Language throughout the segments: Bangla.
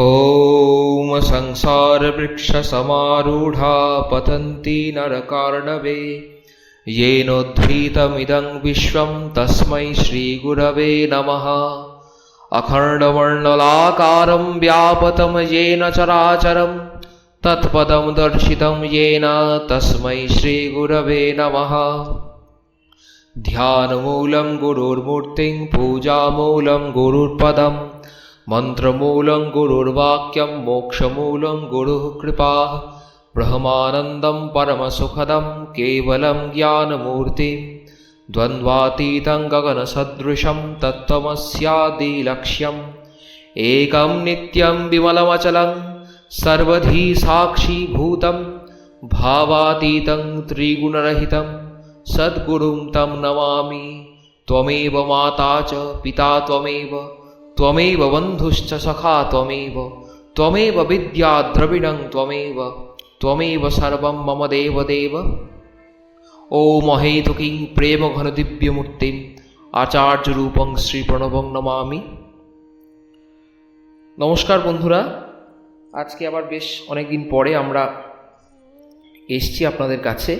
ॐ संसारवृक्षसमारूढा पतन्ति नरकार्णवे येनोद्धृतमिदं विश्वं तस्मै श्रीगुरवे नमः अखण्डवर्णलाकारं व्यापतं येन चराचरं तत्पदं दर्शितं येन तस्मै श्रीगुरवे नमः ध्यानमूलं गुरुर्मूर्तिं पूजामूलं गुरुर्पदम् मन्त्रमूलं गुरुर्वाक्यं मोक्षमूलं गुरुः कृपा। ब्रह्मानन्दं परमसुखदं केवलं ज्ञानमूर्तिं। द्वन्द्वातीतं गगनसदृशं तत्त्वमस्यादिलक्ष्यम्। एकं नित्यं विमलमचलं सर्वधी साक्षीभूतं भावातीतं त्रिगुणरहितं। सद्गुरुं तं नमामि। त्वमेव माता च, पिता त्वमेव। ত্বমেব বন্ধুশ্চ সখা ত্বমেব ত্বমেব বিদ্যা দ্রবিড়ং ত্বমেব ত্বমেব সর্বং মম দেব দেব ও মহেতুকিং প্রেম ঘন দিব্যমূর্তি আচার্য রূপং শ্রী প্রণবং নমামি নমস্কার বন্ধুরা আজকে আবার বেশ অনেকদিন পরে আমরা এসছি আপনাদের কাছে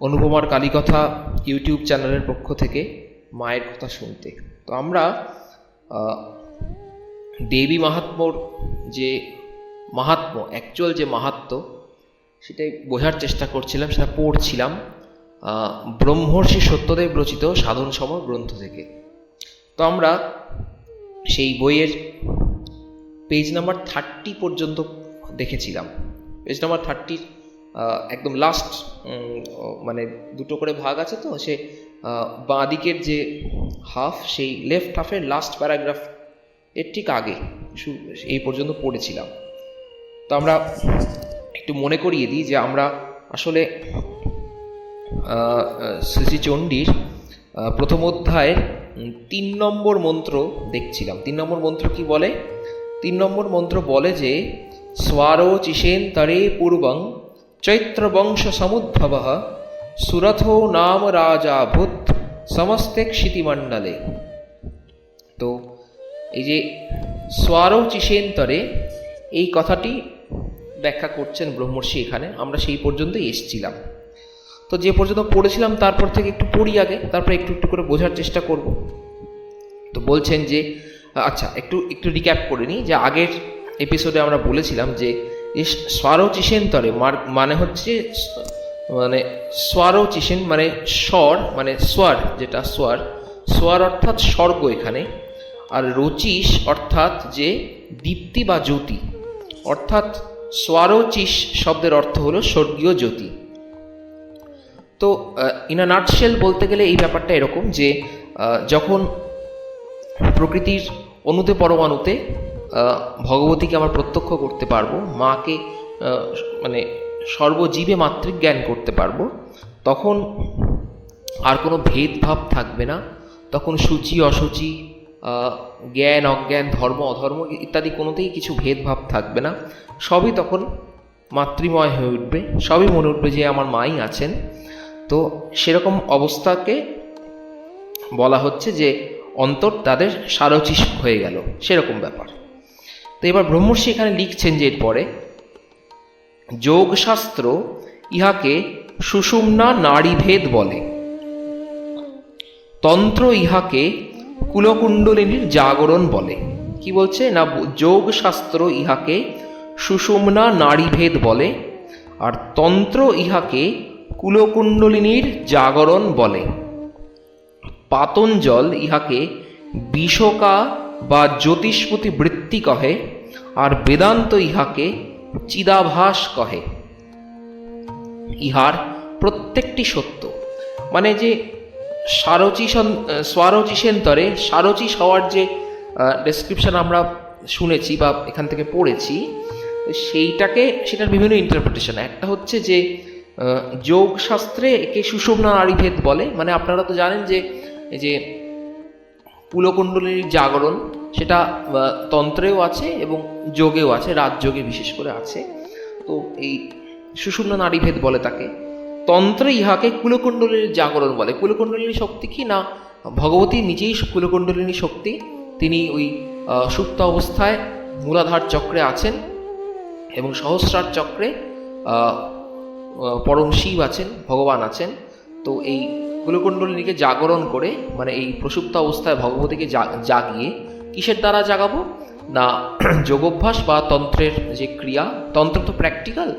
অনুপমার কালীকথা ইউটিউব চ্যানেলের পক্ষ থেকে মায়ের কথা শুনতে। তো আমরা দেবী মাহাত্ম্যর যে মাহাত্ম্য অ্যাকচুয়াল যে মাহাত্ম্য সেটাই বোঝার চেষ্টা করছিলাম, সেটা পড়ছিলাম। ব্রহ্মর্ষি সত্যদেব রচিত সাধন সম গ্রন্থ থেকে। তো আমরা সেই বইয়ের পেজ নাম্বার থার্টি পর্যন্ত দেখেছিলাম। পেজ নাম্বার থার্টির একদম লাস্ট মানে দুটো করে ভাগ আছে তো, সে বাঁ দিকের যে হাফ সেই লেফট হাফের লাস্ট প্যারাগ্রাফ এর ঠিক আগে এই পর্যন্ত পড়েছিলাম। তো আমরা একটু মনে করিয়ে দিই যে আমরা আসলে আহ, আহ, শ্রী শ্রী চণ্ডীর প্রথম অধ্যায়ের তিন নম্বর মন্ত্র দেখছিলাম। তিন নম্বর মন্ত্র কি বলে? তিন নম্বর মন্ত্র বলে যে স্বারো চিশেন তরে পূর্বং চৈত্রবংশ সমুদ্ভব সুরথো নাম রাজা ভূত সমস্তে ক্ষিতিমণ্ডলে। এই যে স্বারো চিশেন্তরে এই কথাটি ব্যাখ্যা করছেন ব্রহ্মর্ষি এখানে, আমরা সেই পর্যন্তই এসছিলাম। তো যে পর্যন্ত পড়েছিলাম, তারপর থেকে একটু পড়ি আগে, তারপর একটু একটু করে বোঝার চেষ্টা করব। তো বলছেন যে আচ্ছা একটু একটু রিক্যাপ করে নিই, যে আগের এপিসোডে আমরা বলেছিলাম যে স্বরচিসেন্তরে মানে হচ্ছে মানে স্বরচিসেন মানে স্বর মানে স্বর, যেটা স্বর স্বর অর্থাৎ স্বর্গ এখানে। আর রচিস অর্থাৎ যে দীপ্তি বা জ্যোতি। অর্থাৎ স্বরচিস শব্দের অর্থ হলো স্বর্গীয় জ্যোতি। তো ইন আ নাটশেল বলতে গেলে এই ব্যাপারটা এরকম যে যখন প্রকৃতির অণুতে পরমাণুতে ভগবতীকে আমরা প্রত্যক্ষ করতে পারব, মাকে মানে সর্বজীবে মাতৃক জ্ঞান করতে পারব, তখন আর কোনো ভেদভাব থাকবে না, তখন সূচি, অসুচি জ্ঞান, অজ্ঞান, ধর্ম, অধর্ম ইত্যাদি কোনোতেই কিছু ভেদভাব থাকবে না। সবই তখন মাতৃময় হয়ে উঠবে, সবই মনে উঠবে যে আমার মাই আছেন। তো সেরকম অবস্থাকে বলা হচ্ছে যে অন্তর তাদের সারচিস হয়ে গেল, সেরকম ব্যাপার। তো এবার ব্রহ্মর্ষি এখানে লিখছেন যে এরপরে, যোগশাস্ত্র ইহাকে সুষুম্না নারীভেদ বলে। তন্ত্র ইহাকে কুলকুণ্ডলিনীর জাগরণ বলে। কি বলছে? না যোগশাস্ত্র ইহাকে সুষুম্না নারীভেদ বলে, আর তন্ত্র ইহাকে কুলকুণ্ডলিনীর জাগরণ বলে। পাতঞ্জল ইহাকে বিষকা বা জ্যোতিষ্পতি বৃত্তি কহে, আর বেদান্ত ইহাকে চিদাভাস কহে। ইহার প্রত্যেকটি সত্য। মানে যে সারচিসন স্বারচিসেন্তরে সারচিস হওয়ার যে ডেসক্রিপশন আমরা শুনেছি বা এখান থেকে পড়েছি, সেইটাকে, সেটার বিভিন্ন ইন্টারপ্রিটেশন একটা হচ্ছে যে যোগশাস্ত্রে একে সুষুম্না নারীভেদ বলে। মানে আপনারা তো জানেন যে, এই যে পুলকুণ্ডলীর জাগরণ, সেটা তন্ত্রেও আছে এবং যোগেও আছে, রাজযোগে বিশেষ করে আছে। তো এই সুষুম্না নারীভেদ বলে তাকে। তন্ত্রে ইহাকে কুলকুণ্ডলীর জাগরণ বলে। কুলকুণ্ডলিনী শক্তি কি না? ভগবতী নিজেই কুলকুণ্ডলিনী শক্তি। তিনি ওই সুপ্ত অবস্থায় মূলাধার চক্রে আছেন এবং সহস্রার চক্রে পরম শিব আছেন, ভগবান আছেন। তো এই কুলকুণ্ডলিনীকে জাগরণ করে মানে এই প্রসুপ্ত অবস্থায় ভগবতীকে জাগিয়ে কিসের দ্বারা জাগাবো? না, যোগাভ্যাস বা তন্ত্রের যে ক্রিয়া, তন্ত্র তো প্র্যাকটিক্যাল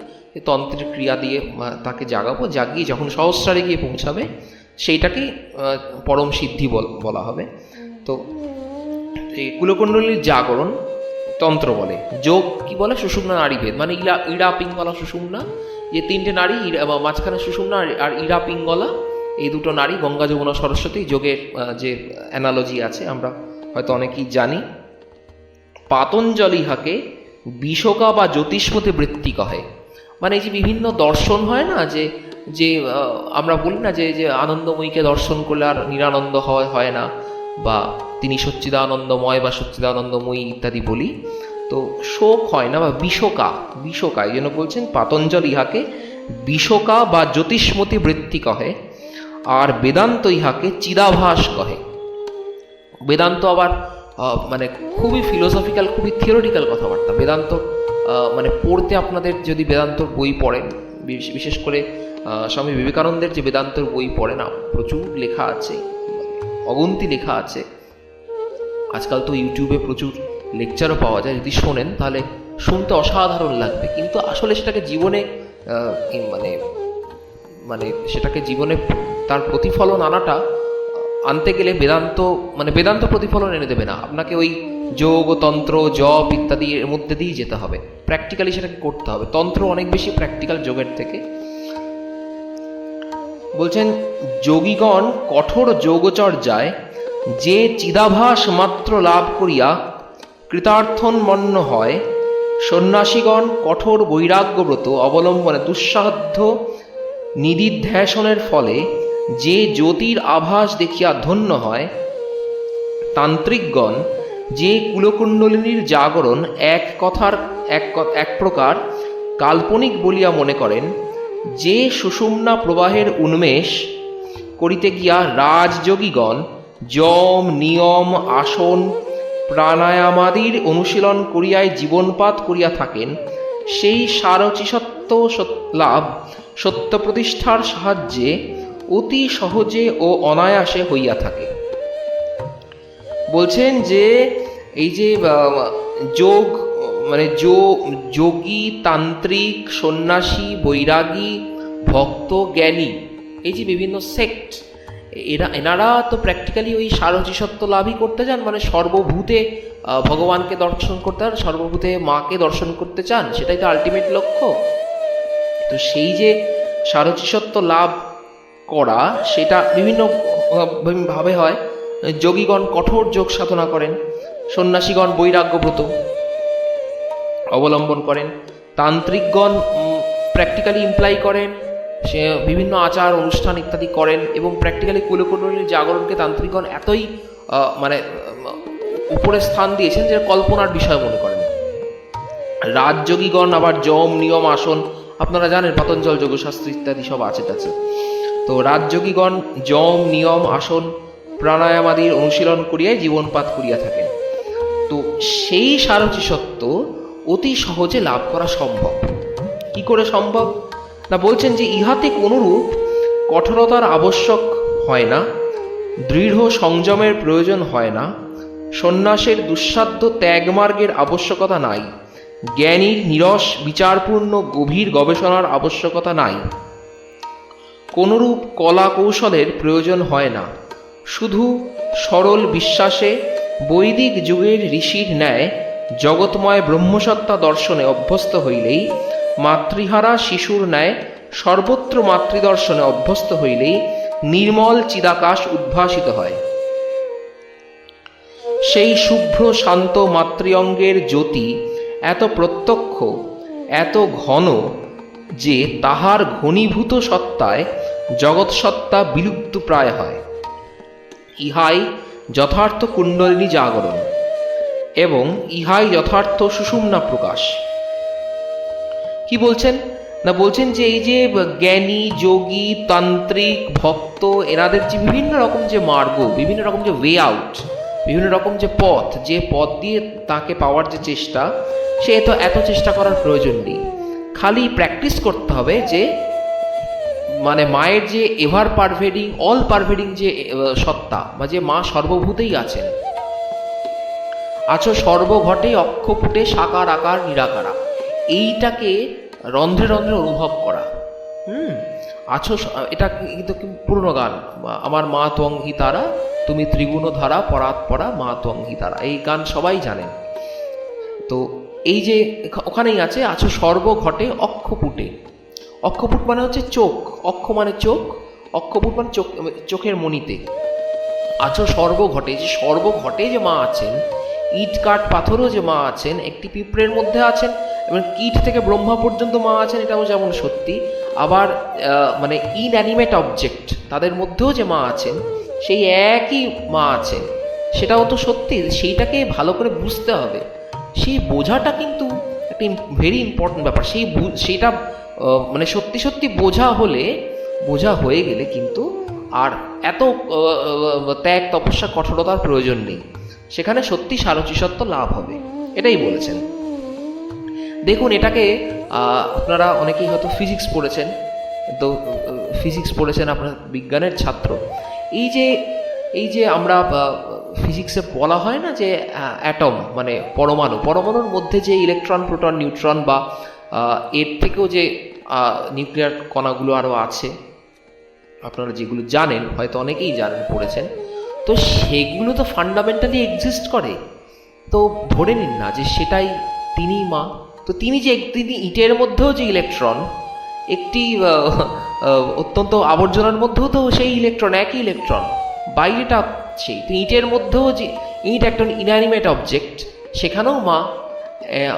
তন্ত্রের ক্রিয়া দিয়ে তাকে জাগাবো, জাগিয়ে যখন সহস্রারে গিয়ে পৌঁছাবে সেইটাকেই পরম সিদ্ধি বল- হবে। তো এই কুলকুণ্ডলীর জাগরণ তন্ত্র বলে। যোগ কি বলে? সুষুম্না নারীভেদ মানে ইরা ইরা পিঙ্গলা, সুষুম্না। যে তিনটে নারী মাঝখানে সুষুম্না আর- ইরা পিঙ্গলা, এই দুটো নারী, গঙ্গা, যমুনা, সরস্বতী, যোগের যে অ্যানালজি আছে, আমরা হয়তো অনেকেই জানি। পাতঞ্জলি হাকে বিশকা বা জ্যোতিষ্মতে বৃত্তি কহে মানে এই যে বিভিন্ন দর্শন হয় না, যে যে আমরা বলি না যে যে আনন্দময়ীকে দর্শন করলে আর নিরানন্দ হয় হয় না, বা তিনি সচ্চিদানন্দময় বা সচ্চিদানন্দময়ী ইত্যাদি বলি। তো শোক হয় না বা বিশোকা বিশোকা এই জন্য বলছেন পাতঞ্জল ইহাকে বিশোকা বা জ্যোতিষ্মতি বৃত্তি কহে, আর বেদান্ত ইহাকে চিদাভাস কহে। বেদান্ত আবার মানে খুবই ফিলোসফিক্যাল খুবই থিওরিটিক্যাল কথাবার্তা। বেদান্ত মানে পড়তে আপনাদের যদি বেদান্তর বই পড়েন, বিশ- বিশেষ করে স্বামী বিবেকানন্দের যে বেদান্তর বই পড়ে না, প্রচুর লেখা আছে, অগন্তি লেখা আছে। আজকাল তো ইউটিউবে প্রচুর লেকচারও পাওয়া যায়, যদি শোনেন তাহলে শুনতে অসাধারণ লাগবে। কিন্তু আসলে সেটাকে জীবনে মানে মানে সেটাকে জীবনে তার প্রতিফলন আনাটা, আনতে গেলে বেদান্ত মানে বেদান্ত প্রতিফলন এনে দেবে না। আপনাকে ওই যোগ ও তন্ত্র জপ ইত্যাদি এর মধ্যে দিয়েই যেতে হবে। প্র্যাকটিক্যালি সেটাকে করতে হবে। তন্ত্র অনেক বেশি প্র্যাকটিক্যাল যোগের থেকে। বলছেন, যোগীগণ কঠোর যোগচর্যায় যে চিদাভাস মাত্র লাভ করিয়া কৃতার্থন্মন্ন হয়, সন্ন্যাসীগণ কঠোর বৈরাগ্যব্রত অবলম্বনে দুঃসাধ্য নিদিধ্যাসনের ফলে যে জ্যোতির আভাস দেখিয়া ধন্য হয়, তান্ত্রিকগণ যে কুলকুণ্ডলিনীর জাগরণ এক কথার, এক এক প্রকার কাল্পনিক বলিয়া মনে করেন, যে সুষুম্না প্রবাহের উন্মেষ করিতে গিয়া রাজযোগীগণ যম, নিয়ম, আসন, প্রাণায়ামাদির অনুশীলন করিয়ায় জীবনপাত করিয়া থাকেন, সেই সারচিসত্ব সত- লাভ সত্য প্রতিষ্ঠার সাহায্যে অতি সহজে ও অনায়াসে হইয়া থাকে। বলছেন যে এই যে যোগ মানে যোগী, তান্ত্রিক, সন্ন্যাসী, বৈরাগী, ভক্ত, জ্ঞানী, এই যে বিভিন্ন সেক্ট এরা, এনারা তো প্র্যাকটিক্যালি ওই সারচিসত্ব লাভই করতে চান মানে সর্বভূতে ভগবানকে দর্শন করতে চান, সর্বভূতে মাকে দর্শন করতে চান, সেটাই তো আলটিমেট লক্ষ্য। তো সেই যে সারচিসত্ব লাভ করা, সেটা বিভিন্ন ভাবে হয়। যোগীগণ কঠোর যোগ সাধনা করেন, সন্ন্যাসীগণ বৈরাগ্যব্রত অবলম্বন করেন, তান্ত্রিকগণ প্র্যাকটিক্যালি ইমপ্লাই করেন, সে বিভিন্ন আচার, অনুষ্ঠান ইত্যাদি করেন এবং প্র্যাকটিক্যালি কুলকুণ্ডলীর জাগরণকে তান্ত্রিকগণ এতই মানে উপরে স্থান দিয়েছেন যে কল্পনার বিষয় মনে করেন। রাজযোগীগণ আবার যম, নিয়ম, আসন, আপনারা জানেন পতঞ্জল, যোগশাস্ত্র ইত্যাদি সব আছে টাছে তো রাজযোগীগণ যম, নিয়ম, আসন প্রাণায়াম আদির অনুশীলন করিয়াই জীবনপাত করিয়া থাকেন। তো সেই সারচি সত্য অতি সহজে লাভ করা সম্ভব। কি করে সম্ভব? না, বলছেন যে ইহাতে কোনরূপ কঠোরতার আবশ্যক হয় না, দৃঢ় সংযমের প্রয়োজন হয় না, সন্ন্যাসের দুঃসাধ্য ত্যাগমার্গের আবশ্যকতা নাই, জ্ঞানীর নিরস, বিচারপূর্ণ, গভীর গবেষণার আবশ্যকতা নাই। কোনরূপ কলা কৌশলের প্রয়োজন হয় না। শুধু সরল বিশ্বাসে বৈদিক যুগের ঋষির ন্যায় জগৎময় ব্রহ্মসত্তা দর্শনে অভ্যস্ত হইলেই, মাতৃহারা শিশুর ন্যায় সর্বত্র মাতৃদর্শনে অভ্যস্ত হইলেই নির্মল চিদাকাশ উদ্ভাসিত হয়। সেই শুভ্র শান্ত মাতৃঅঙ্গের জ্যোতি এত প্রত্যক্ষ, এত ঘন যে তাহার ঘনীভূত সত্তায় জগৎসত্তা বিলুপ্ত প্রায় হয়। ইহাই যথার্থ কুণ্ডলিনী জাগরণ এবং ইহাই যথার্থ সুষুম্না প্রকাশ। কি বলছেন? না বলছেন যে এই যে জ্ঞানী, যোগী, তান্ত্রিক, ভক্ত, এনাদের যে বিভিন্ন রকম যে মার্গ, বিভিন্ন রকম যে ওয়ে আউট বিভিন্ন রকম যে পথ যে পথ দিয়ে তাকে পাওয়ার যে চেষ্টা, সে তো এত চেষ্টা করার প্রয়োজন নেই। খালি প্র্যাকটিস করতে হবে যে মানে মায়ের যে এভার পারভেডিং, অল পারভেডিং যে সত্তা, বা যে মা সর্বভূতেই আছেন আছো সর্বঘটে অক্ষপুটে সাকার আকার নিরাকারা। এইটাকে রন্ধ্রে রন্ধ্রে অনুভব করা। হুম? আছো এটা কিন্তু পুরনো গান? আমার মা হি তারা, তুমি ত্রিগুণ ধারা পরাৎ পরা মা হি তারা। এই গান সবাই জানেন তো এই যে ওখানেই আছে আছো সর্বঘটে অক্ষপুটে অক্ষপুট মানে হচ্ছে চোখ। অক্ষ মানে চোখ অক্ষপুট মানে চোখ চোখের মণিতে। আছো সর্বঘটে যে সর্বঘটে যে মা আছেন ইট কাঠ পাথরও যে মা আছেন একটি পিঁপড়ের মধ্যে আছেন এবং কীট থেকে ব্রহ্মা পর্যন্ত মা আছেন এটাও যেমন সত্যি। আবার মানে ইনঅ্যানিমেট অবজেক্ট তাদের মধ্যেও যে মা আছেন সেই একই মা আছেন। সেটাও তো সত্যি সেইটাকে ভালো করে বুঝতে হবে। সেই বোঝাটা কিন্তু একটা ভেরি ইম্পর্টেন্ট ব্যাপার। সেই আহ, মানে সত্যি সত্যি বোঝা হলে, বোঝা হয়ে গেলে কিন্তু আর এত ত্যাগ, তপস্যা, কঠোরতার প্রয়োজন নেই। সেখানে সত্যি সারচিসত্ব লাভ হবে। এটাই বলেছেন। দেখুন, এটাকে আপনারা অনেকেই হয়তো ফিজিক্স পড়েছেন। তো ফিজিক্স পড়েছেন আপনার বিজ্ঞানের ছাত্র। এই যে এই যে আমরা ফিজিক্সে বলা হয় না যে অ্যাটম মানে পরমাণু। পরমাণুর মধ্যে যে ইলেকট্রন প্রোটন নিউট্রন বা এর থেকেও যে নিউক্লিয়ার কণাগুলো আরও আছে। আপনারা যেগুলো জানেন, হয়তো অনেকেই জানেন, পড়েছেন। তো সেগুলো তো ফান্ডামেন্টালি এক্সিস্ট করে। তো ধরে নিন না যে সেটাই তিনি মা। তো তিনি যে তিনি ইটের মধ্যেও যে ইলেকট্রন একটি অত্যন্ত আবর্জনার মধ্যেও তো সেই ইলেকট্রন একই ইলেকট্রন বাইরেটা সেই। তো ইটের মধ্যেও যে, ইট একটা ইনানিমেট অবজেক্ট সেখানেও মা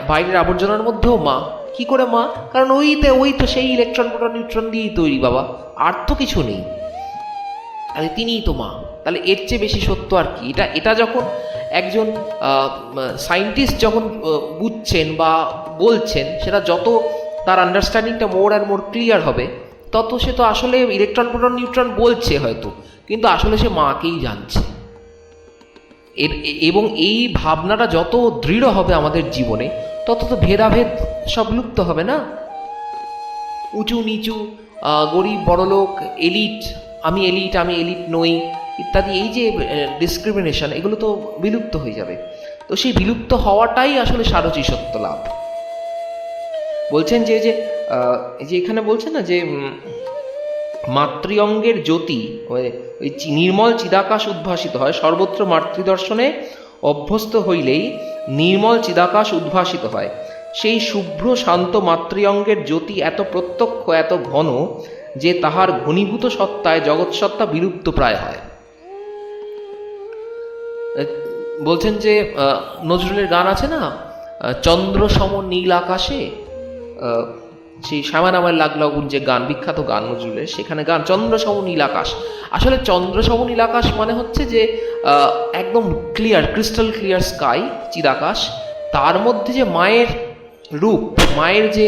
বাইরের আবর্জনার মধ্যেও মা। কি করে মা? কারণ ওইতে ওই তো সেই ইলেকট্রন প্রোটন নিউট্রন দিয়েই তৈরি বাবা। আর তো কিছু নেই। তাহলে তিনিই তো মা। তাহলে এর চেয়ে বেশি সত্য আর কি? এটা এটা যখন একজন সায়েন্টিস্ট যখন বুঝছেন বা বলছেন, সেটা যত তার আন্ডারস্ট্যান্ডিংটা মোর অ্যান্ড মোর ক্লিয়ার হবে, তত সে তো আসলে ইলেকট্রন প্রোটন নিউট্রন বলছে হয়তো। কিন্তু আসলে সে মাকেই জানছে। এর এবং এই ভাবনাটা যত দৃঢ় হবে আমাদের জীবনে তত তো ভেদাভেদ সব লুপ্ত হবে না? উঁচু নিচু গরিব বড়লোক এলিট, আমি এলিট আমি এলিট নই, ইত্যাদি, এই যে ডিসক্রিমিনেশন এগুলো তো বিলুপ্ত হয়ে যাবে। তো সেই বিলুপ্ত হওয়াটাই আসলে সারচি সত্য লাভ। বলছেন যে যে যে এখানে বলছেন না যে মাতৃঅঙ্গের জ্যোতি, ওই নির্মল চিদাকাশ উদ্ভাসিত হয়, সর্বত্র মাতৃদর্শনে অভ্যস্ত হইলেই নির্মল চিদাকাশ উদ্ভাসিত হয়। সেই শুভ্র শান্ত মাতৃঅঙ্গের জ্যোতি এত প্রত্যক্ষ, এত ঘন যে তাহার ঘনীভূত সত্তায় জগৎসত্তা বিলুপ্ত প্রায় হয়। বলছেন যে নজরুলের গান আছে না? চন্দ্র সম নীল আকাশে? সেই শ্যামা নামের লাগল আগুন যে গান, বিখ্যাত গান নজরুলের সেখানে গান চন্দ্র সম নীল আকাশ। আসলে চন্দ্র সম নীল আকাশ মানে হচ্ছে যে একদম ক্লিয়ার ক্রিস্টাল ক্লিয়ার স্কাই চিদাকাশ। তার মধ্যে যে মায়ের রূপ, মায়ের যে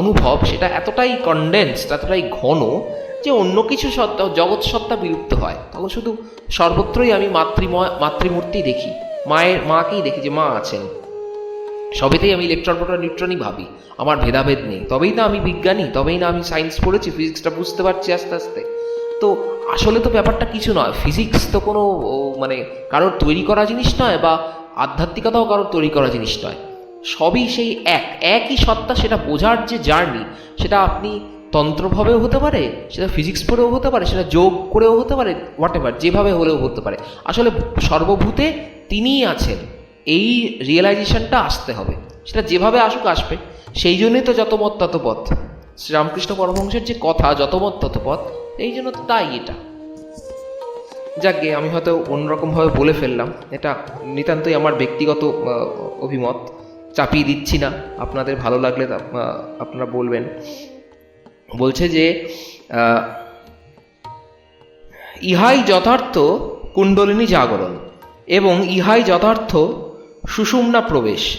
অনুভব, সেটা এতটাই কনডেন্সড এতটাই ঘন, যে অন্য কিছু সত্তা জগৎ সত্তা বিলুপ্ত হয়। তখন শুধু সর্বত্রই আমি মাতৃময়, মাতৃমূর্তি দেখি। মায়ের, মাকেই দেখি যে মা আছেন। সবেতেই আমি ইলেকট্রন প্রোটন নিউট্রনই ভাবি। আমার ভেদাভেদ নেই। তবেই না আমি বিজ্ঞানী, তবেই না আমি সায়েন্স পড়েছি ফিজিক্সটা বুঝতে পারছি আস্তে আস্তে। তো আসলে তো ব্যাপারটা কিছু নয়। ফিজিক্স তো কোনো মানে কারোর তৈরি করা জিনিস নয় বা আধ্যাত্মিকতাও কারোর তৈরি করা জিনিস নয়। সবই সেই এক, একই সত্তা, সেটা বোঝার যে জার্নি সেটা আপনি তন্ত্রভাবেও হতে পারে, সেটা ফিজিক্স পড়েও হতে পারে, সেটা যোগ করেও হতে পারে হোয়াট এভার যেভাবে হলেও হতে পারে। আসলে সর্বভূতে তিনিই আছেন। এই রিয়েলাইজেশনটা আসতে হবে। সেটা যেভাবে আসুক, আসবে। সেই জন্যই তো যত মত, তত পথ। শ্রীরামকৃষ্ণ পরমহংসের যে কথা, যত মত, তত পথ, এই জন্য তাই এটা। যাকে আমি হয়তো অন্যরকমভাবে বলে ফেললাম। এটা নিতান্তই আমার ব্যক্তিগত অভিমত। চাপিয়ে দিচ্ছি না। আপনাদের ভালো লাগলে আপনারা বলবেন। বলছে যে ইহাই যথার্থ কুণ্ডলিনী জাগরণ এবং ইহাই যথার্থ সুষুম্না প্রবেশ।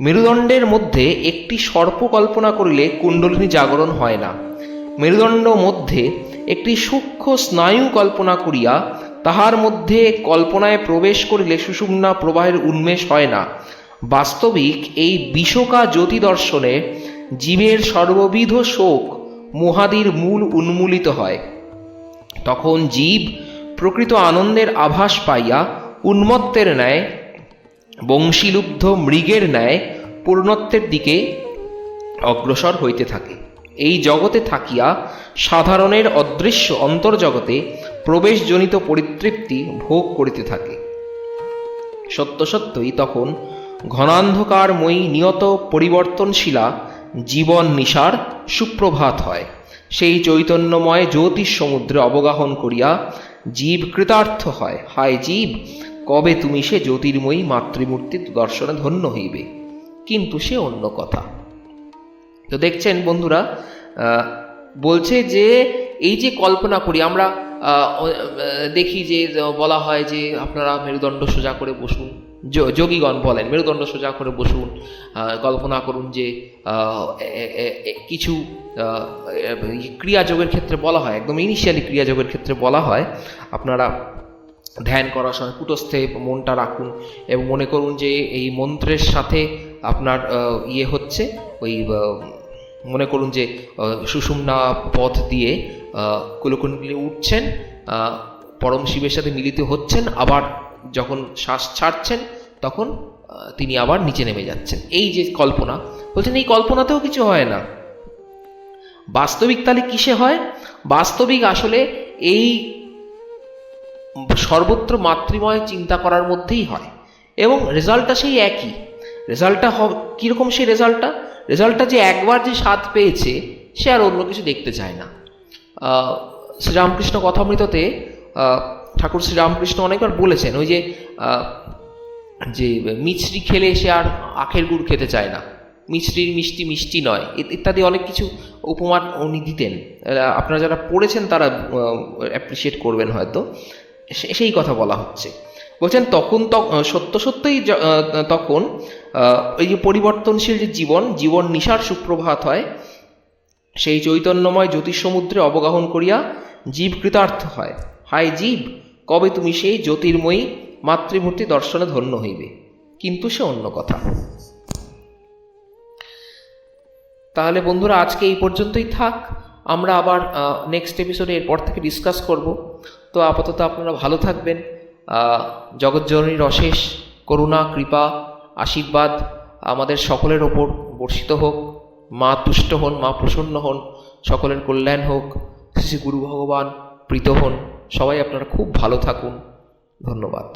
মেরুদণ্ডের মধ্যে একটি সর্প কল্পনা করিলে কুণ্ডলিনী জাগরণ হয় না। মেরুদণ্ড মধ্যে একটি সূক্ষ্ম স্নায়ু কল্পনা করিয়া তাহার মধ্যে কল্পনায় প্রবেশ করিলে সুষুম্না প্রবাহের উন্মেষ হয় না। বাস্তবিক এই বিশোকা জ্যোতি দর্শনে জীবের সর্ববিধ শোক মহাদির মূল উন্মূলিত হয়। তখন জীব প্রকৃত আনন্দের আভাস পাইয়া উন্মত্তের ন্যায় বংশীলুব্ধ মৃগের ন্যায় পূর্ণত্বের দিকে অগ্রসর হইতে থাকে। এই জগতে থাকিয়া সাধারণের অদৃশ্য অন্তর্জগতে প্রবেশজনিত পরিতৃপ্তি ভোগ করিতে থাকে। সত্য সত্যই তখন ঘনান্ধকারময়ী নিয়ত পরিবর্তনশীলা জীবন নিশার সুপ্রভাত হয়। সেই চৈতন্যময় জ্যোতিষ সমুদ্রে অবগাহন করিয়া জীব কৃতার্থ হয়। হায় জীব কবে তুমি সে জ্যোতির্ময়ী মাতৃমূর্তি দর্শনে ধন্য হইবে? কিন্তু সে অন্য কথা। তো দেখছেন বন্ধুরা বলছে যে এই যে কল্পনা করি, আমরা দেখি যে বলা হয় যে আপনারা মেরুদণ্ড সোজা করে বসুন। যোগীগণ বলেন, মেরুদণ্ড সোজা করে বসুন কল্পনা করুন যে কিছু ক্রিয়াযোগের ক্ষেত্রে বলা হয়, একদম ইনিশিয়ালি ক্রিয়াযোগের ক্ষেত্রে বলা হয়, আপনারা ধ্যান করার সময় কুটস্থে মনটা রাখুন এবং মনে করুন যে এই মন্ত্রের সাথে আপনার ইয়ে হচ্ছে, ওই মনে করুন যে সুষুম্না পথ দিয়ে কুলকুণ্ডলি উঠছেন পরম শিবের সাথে মিলিত হচ্ছেন, আবার যখন শ্বাস ছাড়ছেন, তখন তিনি আবার নিচে নেমে যাচ্ছেন। এই যে কল্পনা, বলছেন এই কল্পনাতেও কিছু হয় না। বাস্তবিক তাহলে কিসে হয়? বাস্তবিক আসলে এই সর্বত্র মাতৃময় চিন্তা করার মধ্যেই হয়। এবং রেজাল্টটা সেই একই। রেজাল্টটা কীরকম সেই রেজাল্টটা? রেজাল্টটা যে একবার যে স্বাদ পেয়েছে, সে আর অন্য কিছু দেখতে চায় না। শ্রীরামকৃষ্ণ কথামৃততে ঠাকুর শ্রীরামকৃষ্ণ অনেকবার বলেছেন, ওই যে যে মিছরি খেলে সে আর আখের গুড় খেতে চায় না। মিছরির মিষ্টি মিষ্টি নয়। ইত্যাদি অনেক কিছু উপমা উনি দিতেন। আপনারা যারা পড়েছেন তারা অ্যাপ্রিসিয়েট করবেন হয়তো। সেই কথা বলা হচ্ছে। বলছেন, তখন সত্য সত্যই তখন এই যে পরিবর্তনশীল যে জীবন জীবন নিশার সুপ্রভাত হয়, সেই চৈতন্যময় জ্যোতিষ সমুদ্রে অবগাহন করিয়া জীব কৃতার্থ হয়। হায় জীব, কবে তুমি সেই জ্যোতির্ময়ী মাতৃমূর্তি দর্শনে ধন্য হইবে? কিন্তু সে অন্য কথা। তাহলে বন্ধুরা, আজকে এই পর্যন্তই থাক। আমরা আবার নেক্সট এপিসোডে এরপর থেকে ডিসকাস করব। তো আপাতত আপনারা ভালো থাকবেন। জগজ্জনীর অশেষ করুণা, কৃপা, আশীর্বাদ আমাদের সকলের ওপর বর্ষিত হোক। মা তুষ্ট হন, মা প্রসন্ন হন, সকলের কল্যাণ হোক। শ্রী গুরু ভগবান প্রীত হন। সবাই আপনারা খুব ভালো থাকুন। ধন্যবাদ।